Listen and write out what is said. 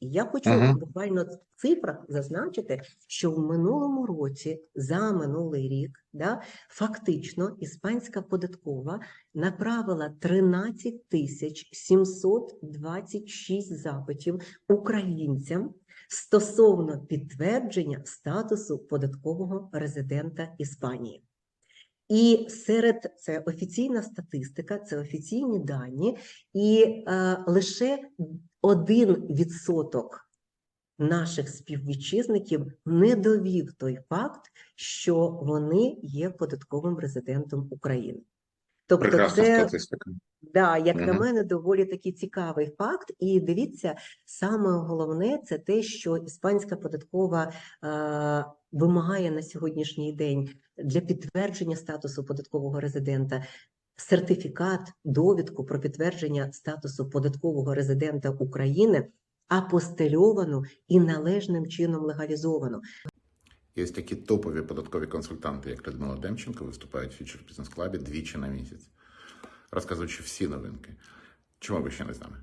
І я хочу Мгм. буквально в цифрах зазначити, що в минулому році, за минулий рік, да, фактично іспанська податкова направила 13 тисяч 726 запитів українцям стосовно підтвердження статусу податкового резидента Іспанії. І серед це офіційна статистика, це офіційні дані, і е, лише один відсоток наших співвітчизників не довів той факт, що вони є податковим резидентом України. Тобто, Прекрасна це статистика. Да, як на мене, доволі такий цікавий факт. І дивіться, саме головне це те, що іспанська податкова е, вимагає на сьогоднішній день для підтвердження статусу податкового резидента сертифікат, довідку про підтвердження статусу податкового резидента України апостельовану і належним чином легалізовану. Є такі топові податкові консультанти, як Людмила Демченко, виступають в Future Business Club двічі на місяць, розказуючи всі новинки. Чому ви ще не з нами?